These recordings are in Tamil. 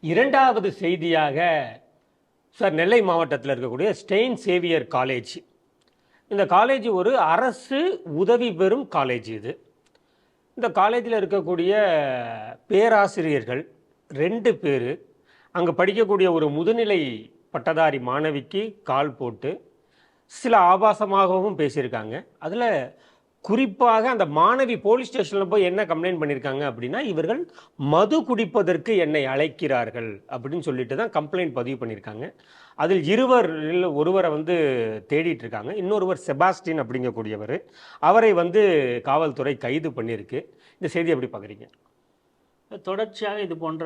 இரண்டாவது செய்தியாக சார் நெல்லை மாவட்டத்தில் இருக்கக்கூடிய ஸ்டெயின் சேவியர் காலேஜ். இந்த காலேஜ் ஒரு அரசு உதவி பெறும் காலேஜ் இது. இந்த காலேஜில் இருக்கக்கூடிய பேராசிரியர்கள் ரெண்டு பேர் அங்கே படிக்கக்கூடிய ஒரு முதுநிலை பட்டதாரி மாணவிக்கு கால் போட்டு சில ஆபாசமாகவும் பேசியிருக்காங்க. அதில் குறிப்பாக அந்த மாணவி போலீஸ் ஸ்டேஷனில் போய் என்ன கம்ப்ளைண்ட் பண்ணியிருக்காங்க அப்படின்னா இவர்கள் மது குடிப்பதற்கு என்னை அழைக்கிறார்கள் அப்படின்னு சொல்லிட்டு தான் கம்ப்ளைண்ட் பதிவு பண்ணியிருக்காங்க அதில் இருவர் ஒருவரை வந்து தேடிட்டு இருக்காங்க. இன்னொருவர் செபாஸ்டின் அப்படிங்கக்கூடியவர். அவரை வந்து காவல்துறை கைது பண்ணியிருக்கு. இந்த செய்தி எப்படி பார்க்குறீங்க? தொடர்ச்சியாக இது போன்ற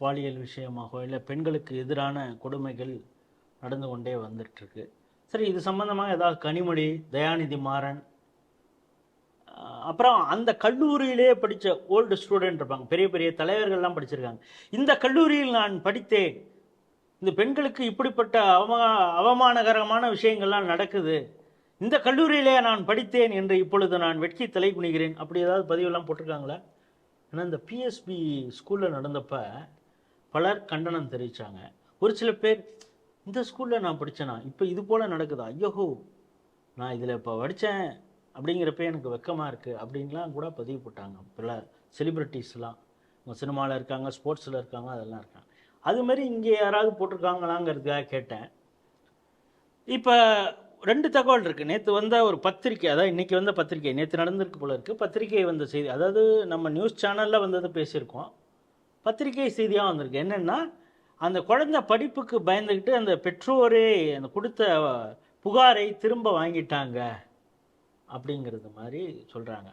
பாலியல் விஷயமாகவோ இல்லை பெண்களுக்கு எதிரான கொடுமைகள் நடந்து கொண்டே வந்துட்டுருக்கு சரி இது சம்மந்தமாக ஏதாவது கனிமொழி தயாநிதி மாறன் அப்புறம் அந்த கல்லூரியிலே படித்த ஓல்டு ஸ்டூடெண்ட் இருப்பாங்க. பெரிய பெரிய தலைவர்கள்லாம் படிச்சிருக்காங்க. இந்த கல்லூரியில் நான் படித்தேன். இந்த பெண்களுக்கு இப்படிப்பட்ட அவமா அவமானகரமான விஷயங்கள்லாம் நடக்குது. இந்த கல்லூரியிலே நான் படித்தேன் என்று இப்பொழுது நான் வெட்கி தலை குனிகிறேன். அப்படி ஏதாவது பதிவெல்லாம் போட்டிருக்காங்களா? ஏன்னா இந்த பிஎஸ்பி ஸ்கூலில் நடந்தப்ப பலர் கண்டனம் தெரிவித்தாங்க ஒரு சில பேர் இந்த ஸ்கூலில் நான் படித்தேனா இப்போ இது போல் நடக்குதா? ஐயோஹோ நான் இதில் இப்போ படித்தேன் அப்படிங்கிறப்ப எனக்கு வெக்கமாக இருக்குது அப்படின்லாம் கூட பதிவு போட்டாங்க. பல செலிப்ரிட்டிஸ்லாம் அவங்க சினிமாவில் இருக்காங்க ஸ்போர்ட்ஸில் இருக்காங்க அதெல்லாம் இருக்காங்க. அது மாதிரி இங்கே யாராவது போட்டிருக்காங்களாங்கிறதுக்காக கேட்டேன். இப்போ ரெண்டு தகவல் இருக்குது நேற்று வந்த ஒரு பத்திரிக்கை அதாவது இன்றைக்கி வந்த பத்திரிக்கை. நேற்று நடந்திருக்கு போல இருக்குது பத்திரிக்கை வந்த செய்தி அதாவது நம்ம நியூஸ் சேனலில் வந்தது பேசியிருக்கோம். பத்திரிக்கை செய்தியாக வந்திருக்கு. என்னென்னா அந்த குழந்தை படிப்புக்கு பயந்துக்கிட்டு அந்த பெற்றோரே அந்த கொடுத்த புகாரை திரும்ப வாங்கிட்டாங்க. அப்படிங்கிறது மாதிரி சொல்கிறாங்க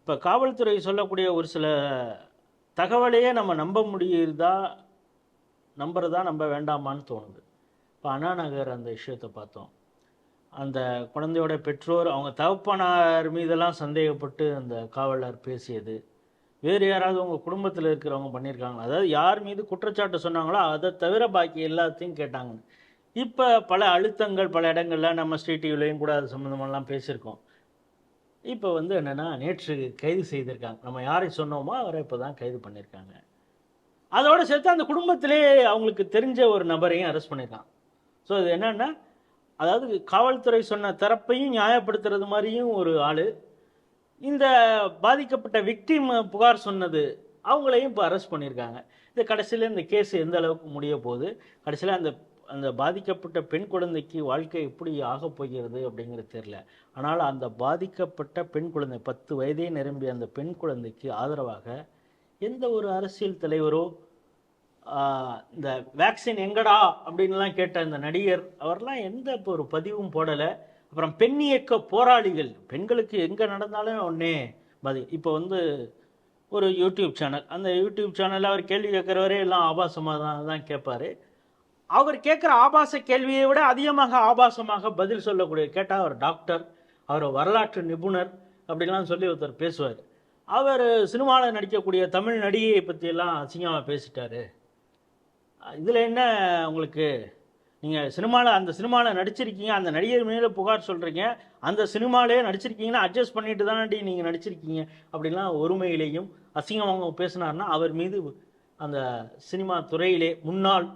இப்போ காவல்துறை சொல்லக்கூடிய ஒரு சில தகவலையே நம்ம நம்ப முடியுதா நம்புறதா நம்ப வேண்டாமான்னு தோணுது. இப்போ அண்ணா நகர் அந்த விஷயத்தை பார்த்தோம். அந்த குழந்தையோட பெற்றோர் அவங்க தகப்பனார் மீதெல்லாம் சந்தேகப்பட்டு அந்த காவலர் பேசியது. வேறு யாராவது உங்கள் குடும்பத்தில் இருக்கிறவங்க பண்ணியிருக்காங்களா? அதாவது யார் மீது குற்றச்சாட்டு சொன்னாங்களோ அதை தவிர பாக்கி எல்லாத்தையும் கேட்டாங்க. இப்போ பல அழுத்தங்கள் பல இடங்கள்ல நம்ம ஸ்ரீ டிவிலையும் கூட அது சம்மந்தமெல்லாம் பேசியிருக்கோம். இப்போ வந்து என்னென்னா நேற்று கைது செய்திருக்காங்க. நம்ம யாரை சொன்னோமோ அவரை இப்போ தான் கைது பண்ணியிருக்காங்க அதோடு சேர்த்து அந்த குடும்பத்திலே அவங்களுக்கு தெரிஞ்ச ஒரு நபரையும் அரெஸ்ட் பண்ணியிருக்கான் ஸோ இது என்னென்னா அதாவது காவல்துறை சொன்ன தரப்பையும் நியாயப்படுத்துறது மாதிரியும் ஒரு ஆள். இந்த பாதிக்கப்பட்ட விக்டிம் புகார் சொன்னது அவங்களையும் இப்போ அரெஸ்ட் பண்ணியிருக்காங்க இது கடைசியில் இந்த கேஸ் எந்த அளவுக்கு முடிய போகுது? கடைசியில் அந்த அந்த பாதிக்கப்பட்ட பெண் குழந்தைக்கு வாழ்க்கை எப்படி ஆகப் போகிறது அப்படிங்கிறது தெரில ஆனால் அந்த பாதிக்கப்பட்ட பெண் குழந்தை பத்து வயதே நிரம்பிய அந்த பெண் குழந்தைக்கு ஆதரவாக எந்த ஒரு அரசியல் தலைவரோ இந்த வேக்சின் எங்கடா அப்படின்லாம் கேட்ட இந்த நடிகர் அவர்லாம் எந்த இப்போ ஒரு பதிவும் போடலை. அப்புறம் பெண் இயக்க போராளிகள் பெண்களுக்கு எங்கே நடந்தாலும் ஒன்றே பாதி. இப்போ வந்து ஒரு யூடியூப் சேனல் அந்த யூடியூப் சேனலில் அவர் கேள்வி கேட்குறவரே எல்லாம் ஆபாசமாக தான் தான் கேட்பாரு. அவர் கேட்குற ஆபாச கேள்வியை விட அதிகமாக ஆபாசமாக பதில் சொல்லக்கூடிய கேட்டால் அவர் டாக்டர் அவர் வரலாற்று நிபுணர் அப்படிலாம் சொல்லி ஒருத்தர் பேசுவார். அவர் சினிமாவில் நடிக்கக்கூடிய தமிழ் நடிகையை பற்றியெல்லாம் அசிங்கமாக பேசிட்டாரு. இதில் என்ன உங்களுக்கு? நீங்கள் சினிமாவில் அந்த சினிமாவில் நடிச்சிருக்கீங்க அந்த நடிகர் மேலே புகார் சொல்கிறீங்க அந்த சினிமாலே நடிச்சிருக்கீங்கன்னா அட்ஜஸ்ட் பண்ணிட்டு தானே நீங்கள் நடிச்சிருக்கீங்க அப்படிலாம் ஒருமையிலேயும் அசிங்கமாக பேசினார்னா அவர் மீது அந்த சினிமா துறையிலே முன்னாள்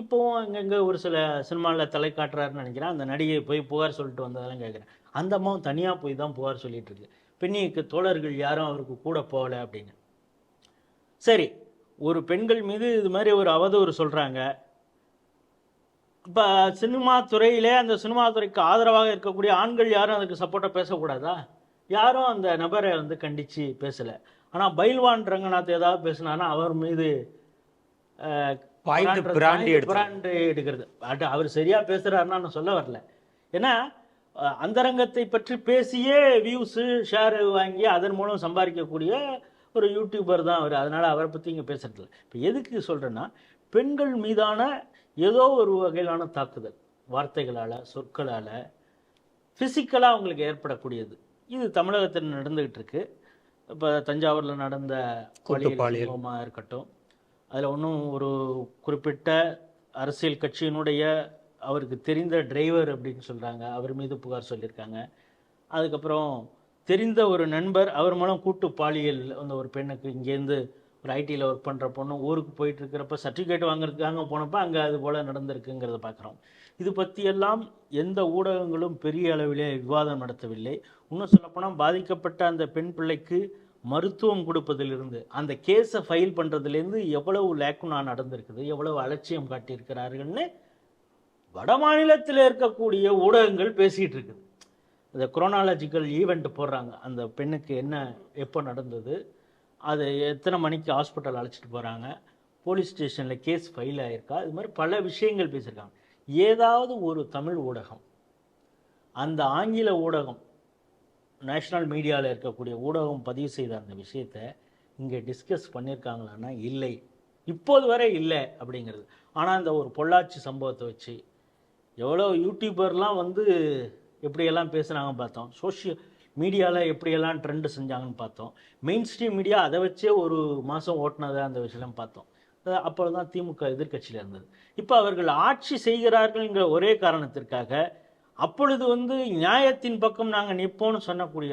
இப்போவும் அங்கங்கே ஒரு சில சினிமாவில் தலை காட்டுறாருன்னு நினைக்கிறேன். அந்த நடிகை போய் புகார் சொல்லிட்டு வந்ததெல்லாம் கேட்குறேன் அந்த அம்மாவும் தனியாக போய் தான் புகார் சொல்லிட்டு இருக்கு. தோழர்கள் யாரும் அவருக்கு கூட போகலை அப்படின்னு. சரி ஒரு பெண்கள் மீது இது மாதிரி ஒரு அவதூறு சொல்கிறாங்க இப்போ சினிமா துறையிலே அந்த சினிமா துறைக்கு ஆதரவாக இருக்கக்கூடிய ஆண்கள் யாரும் அதுக்கு சப்போர்ட்டாக பேசக்கூடாதா? யாரும் அந்த நபரை வந்து கண்டித்து பேசலை. ஆனால் பைல்வான் ரங்கநாத் ஏதாவது பேசினாருன்னா அவர் மீது பாய்ந்து பிராண்டு- பிராண்டி எடுக்கிறது. அட, அவர் சரியா பேசுறாருன்னா நான் சொல்ல வரல. ஏன்னா அந்தரங்கத்தை பற்றி பேசியே வியூஸு ஷேர் வாங்கி அதன் மூலம் சம்பாதிக்கக்கூடிய ஒரு யூடியூபர் தான் அவர். அதனால அவரை பற்றி இங்கே பேசுறது இல்லை. இப்போ எதுக்கு சொல்றேன்னா பெண்கள் மீதான ஏதோ ஒரு வகையிலான தாக்குதல் வார்த்தைகளால் சொற்களால் ஃபிசிக்கலாக அவங்களுக்கு ஏற்படக்கூடியது. இது தமிழகத்தில் நடந்துகிட்டு இருக்கு. இப்போ தஞ்சாவூரில் நடந்த பாலியல். இருக்கட்டும் அதில் ஒன்றும் ஒரு குறிப்பிட்ட அரசியல் கட்சியினுடைய அவருக்கு தெரிந்த டிரைவர் அப்படின்னு சொல்கிறாங்க அவர் மீது புகார் சொல்லியிருக்காங்க. அதுக்கப்புறம் தெரிந்த ஒரு நண்பர் அவர் மூலம் கூட்டு பாலியல் அந்த ஒரு பெண்ணுக்கு இங்கேருந்து ஒரு ஐடியில் ஒர்க் பண்ணுற பொண்ணு ஊருக்கு போயிட்டு இருக்கிறப்ப சர்டிஃபிகேட் வாங்குறதுக்காக போனப்போ அங்கே அது போல் நடந்திருக்குங்கிறத பார்க்குறோம் இது பற்றியெல்லாம் எந்த ஊடகங்களும் பெரிய அளவிலே விவாதம் நடத்தவில்லை. இன்னும் சொல்லப்போனால் பாதிக்கப்பட்ட அந்த பெண் பிள்ளைக்கு மருத்துவம் கொடுப்பதிலிருந்து அந்த கேஸை ஃபைல் பண்ணுறதுலேருந்து எவ்வளவு லேக்குனா நடந்திருக்குது எவ்வளவு அலட்சியம் காட்டியிருக்கிறார்கள்னு வட மாநிலத்தில் இருக்கக்கூடிய ஊடகங்கள் பேசிகிட்டு இருக்குது. இந்த குரோனாலஜிக்கல் ஈவெண்ட் போடுறாங்க. அந்த பெண்ணுக்கு என்ன எப்போ நடந்தது அது எத்தனை மணிக்கு ஹாஸ்பிட்டல் அழைச்சிட்டு போகிறாங்க போலீஸ் ஸ்டேஷனில் கேஸ் ஃபைல் ஆகிருக்கா இது மாதிரி பல விஷயங்கள் பேசியிருக்காங்க. ஏதாவது ஒரு தமிழ் ஊடகம் அந்த ஆங்கில ஊடகம் நேஷ்னல் மீடியாவில் இருக்கக்கூடிய ஊடகம் பதிவு செய்த அந்த விஷயத்தை இங்கே டிஸ்கஸ் பண்ணியிருக்காங்களான்னா இல்லை. இப்போது வரை இல்லை அப்படிங்கிறது. ஆனால் இந்த ஒரு பொள்ளாச்சி சம்பவத்தை வச்சு எவ்வளோ யூடியூபர்லாம் வந்து எப்படியெல்லாம் பேசுகிறாங்கன்னு பார்த்தோம். சோஷியல் மீடியாவில் எப்படியெல்லாம் ட்ரெண்டு செஞ்சாங்கன்னு பார்த்தோம். மெயின் ஸ்ட்ரீம் மீடியா அதை வச்சே ஒரு மாதம் ஓட்டினதை அந்த விஷயம் பார்த்தோம். அப்போ தான் திமுக எதிர்க்கட்சியில் இருந்தது. இப்போ அவர்கள் ஆட்சி செய்கிறார்கள்ங்கிற ஒரே காரணத்திற்காக அப்பொழுது வந்து நியாயத்தின் பக்கம் நாங்கள் நிற்போம்னு சொன்னக்கூடிய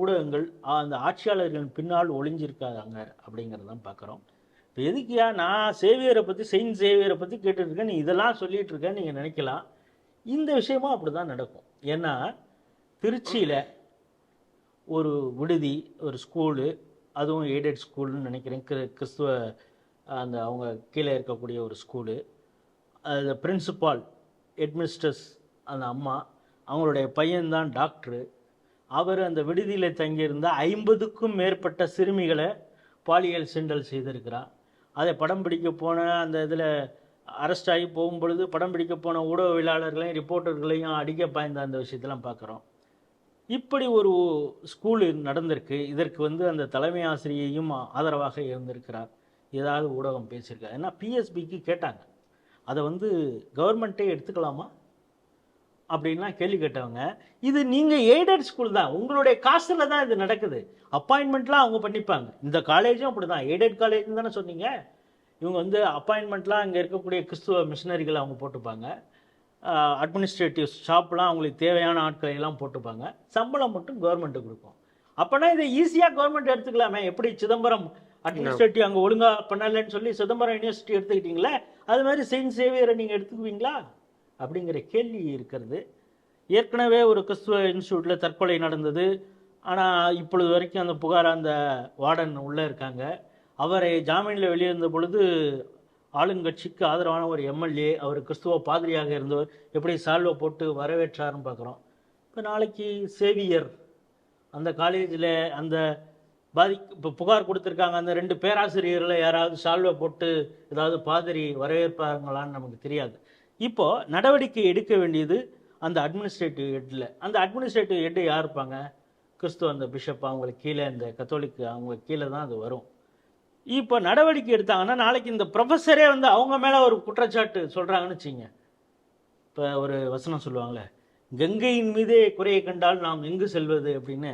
ஊடகங்கள் அந்த ஆட்சியாளர்களின் பின்னால் ஒளிஞ்சிருக்காங்க அப்படிங்கிறதான் பார்க்குறோம். இப்போ எதுக்கியா நான் சேவியரை பற்றி செயின் சேவியரை பற்றி கேட்டுருக்கேன் நீ இதெல்லாம் சொல்லிட்டு இருக்கேன் நீங்கள் நினைக்கலாம். இந்த விஷயமும் அப்படி தான் நடக்கும். ஏன்னா திருச்சியில் ஒரு விடுதி ஒரு ஸ்கூலு அதுவும் எய்டட் ஸ்கூல்னு நினைக்கிறேன். கிற கிறிஸ்துவ அந்த அவங்க கீழே இருக்கக்கூடிய ஒரு ஸ்கூலு. அது பிரின்சிபால் ஹெட்மிஸ்டர்ஸ் அந்த அம்மா அவங்களுடைய பையன்தான் டாக்டரு. அவர் அந்த விடுதியில் தங்கியிருந்த ஐம்பதுக்கும் மேற்பட்ட சிறுமிகளை பாலியல் சிண்டல் செய்திருக்கிறார். அதை படம் பிடிக்க போன அந்த இதில் அரெஸ்ட் ஆகி போகும்பொழுது படம் பிடிக்க போன ஊடகவியலாளர்களையும் ரிப்போர்ட்டர்களையும் அடிக்க பாய்ந்த அந்த விஷயத்தெல்லாம் பார்க்குறோம். இப்படி ஒரு ஸ்கூல் நடந்திருக்கு. இதற்கு வந்து அந்த தலைமை ஆசிரியையும் ஆதரவாக இருந்திருக்கிறார். ஏதாவது ஊடகம் பேசியிருக்காரு. ஏன்னா பிஎஸ்பிக்கு கேட்டாங்க. அதை வந்து கவர்மெண்ட்டே எடுத்துக்கலாமா? அப்படின்லாம் கேள்வி கேட்டவங்க இது நீங்கள் எய்டட் ஸ்கூல் தான். உங்களுடைய காசில் தான் இது நடக்குது. அப்பாயின்மெண்ட்லாம் அவங்க பண்ணிப்பாங்க. இந்த காலேஜும் அப்படி தான் எய்டட் காலேஜ்னு தானே சொன்னீங்க? இவங்க வந்து அப்பாயின்மெண்ட்லாம் அங்கே இருக்கக்கூடிய கிறிஸ்துவ மிஷினரிகளை அவங்க போட்டுப்பாங்க. அட்மினிஸ்ட்ரேட்டிவ் ஷாப்லாம் அவங்களுக்கு தேவையான ஆட்களை எல்லாம் போட்டுப்பாங்க. சம்பளம் மட்டும் கவர்மெண்ட்டு கொடுக்கும். அப்போனா இதை ஈஸியாக கவர்மெண்ட் எடுத்துக்கலாமே? எப்படி சிதம்பரம் அட்மினிஸ்ட்ரேட்டிவ் அங்கே ஒழுங்காக பண்ணலைன்னு சொல்லி சிதம்பரம் யூனிவர்சிட்டி எடுத்துக்கிட்டீங்களே? அது மாதிரி செயின்ட் சேவியரை நீங்கள் எடுத்துக்குவீங்களா? அப்படிங்கிற கேள்வி இருக்கிறது. ஏற்கனவே ஒரு கிறிஸ்துவ இன்ஸ்டியூட்டில் தற்கொலை நடந்தது. ஆனால் இப்பொழுது வரைக்கும் அந்த புகார் அந்த வார்டன் உள்ளே இருக்காங்க. அவரை ஜாமீனில் வெளியிருந்த பொழுது ஆளுங்கட்சிக்கு ஆதரவான ஒரு எம்எல்ஏ அவர் கிறிஸ்துவ பாதிரியாக இருந்தவர் எப்படி சால்வை போட்டு வரவேற்றாருன்னு பார்க்குறோம் இப்போ நாளைக்கு சேவியர் அந்த காலேஜில் அந்த பாதி இப்போ புகார் கொடுத்துருக்காங்க. அந்த ரெண்டு பேராசிரியர்களை யாராவது சால்வை போட்டு ஏதாவது பாதிரி வரவேற்பாங்களான்னு நமக்கு தெரியாது. இப்போ நடவடிக்கை எடுக்க வேண்டியது அந்த அட்மினிஸ்ட்ரேட்டிவ் ஹெட்டில் அந்த அட்மினிஸ்ட்ரேட்டிவ் ஹெட்டு யார் இருப்பாங்க? கிறிஸ்துவ அந்த பிஷப் அவங்களுக்கு கீழே இந்த கத்தோலிக்கு அவங்க கீழே தான் அது வரும். இப்போ நடவடிக்கை எடுத்தாங்கன்னா நாளைக்கு இந்த ப்ரொஃபஸரே வந்து அவங்க மேலே ஒரு குற்றச்சாட்டு சொல்கிறாங்கன்னு வச்சுங்க இப்போ ஒரு வசனம் சொல்லுவாங்களே கங்கையின் மீதே குறையை கண்டால் நாம் எங்கு செல்வது? அப்படின்னு.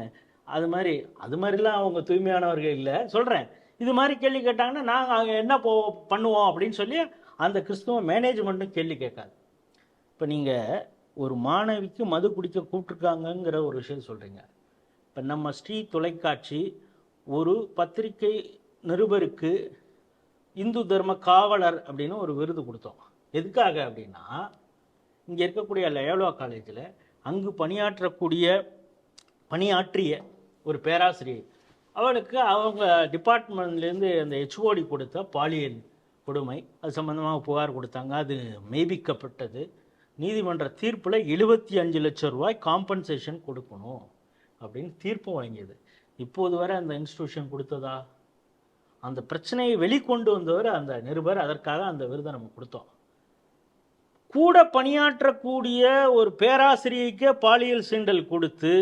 அது மாதிரி அது மாதிரிலாம் அவங்க தூய்மையானவர்கள் இல்லை. சொல்கிறேன் இது மாதிரி கேள்வி கேட்டாங்கன்னா நாங்கள் அங்கே என்ன போ பண்ணுவோம் அப்படின்னு சொல்லி அந்த கிறிஸ்துவ மேனேஜ்மெண்ட்டும் கேள்வி கேட்காது. இப்போ நீங்கள் ஒரு மாணவிக்கு மது குடிக்க கூப்பிட்ருக்காங்கங்கிற ஒரு விஷயம் சொல்கிறீங்க இப்போ நம்ம ஸ்ரீ தொலைக்காட்சி ஒரு பத்திரிகை நிருபருக்கு இந்து தர்ம காவலர் அப்படின்னு ஒரு விருது கொடுத்தோம். எதுக்காக அப்படின்னா இங்கே இருக்கக்கூடிய லயோலா காலேஜில் அங்கு பணியாற்றக்கூடிய பணியாற்றிய ஒரு பேராசிரியர் அவளுக்கு அவங்க டிபார்ட்மெண்ட்லேருந்து அந்த ஹெச்ஓடி கொடுத்த பாலியல் கொடுமை அது சம்மந்தமாக புகார் கொடுத்தாங்க. அது மெய்பிக்கப்பட்டது நீதிமன்ற தீர்ப்பில் எழுபத்தி அஞ்சு லட்சம் ரூபாய் காம்பன்சேஷன் கொடுக்கணும் அப்படின்னு தீர்ப்பு வழங்கியது. இப்போது வரை அந்த இன்ஸ்டிடியூஷன் கொடுத்ததா? அந்த பிரச்சனையை வெளிக்கொண்டு வந்தவர் அந்த நிருபர். அதற்காக அந்த விருதை நம்ம கொடுத்தோம். கூட பணியாற்றக்கூடிய ஒரு பேராசிரியைக்கே பாலியல் சீண்டல் கொடுத்து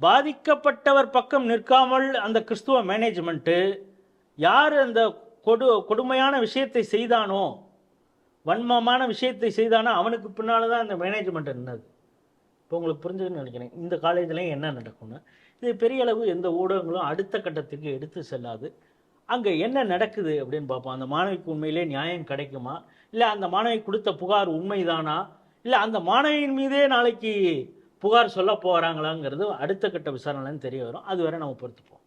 பாதிக்கப்பட்டவர் பக்கம் நிற்காமல் அந்த கிறிஸ்துவ மேனேஜ்மெண்ட்டு யார் அந்த கொடு கொடுமையான விஷயத்தை செய்தானோ வன்மமான விஷயத்தை செய்தானோ அவனுக்கு பின்னால் தான் அந்த மேனேஜ்மெண்ட் இருந்தது இப்போ உங்களுக்கு புரிஞ்சுதுன்னு நினைக்கிறேன். இந்த காலேஜ்லேயும் என்ன நடக்கும்னு இது பெரிய அளவு எந்த ஊடகங்களும் அடுத்த கட்டத்துக்கு எடுத்து செல்லாது. அங்கே என்ன நடக்குது அப்படின்னு பார்ப்போம். அந்த மாணவிக்கு உண்மையிலே நியாயம் கிடைக்குமா? இல்லை அந்த மாணவி கொடுத்த புகார் உண்மைதானா? இல்லை அந்த மாணவியின் மீதே நாளைக்கு புகார் சொல்ல போகிறாங்களாங்கிறது அடுத்த கட்ட விசாரணைன்னு தெரிய வரும். அது வரை நம்ம பொறுத்துப்போம்.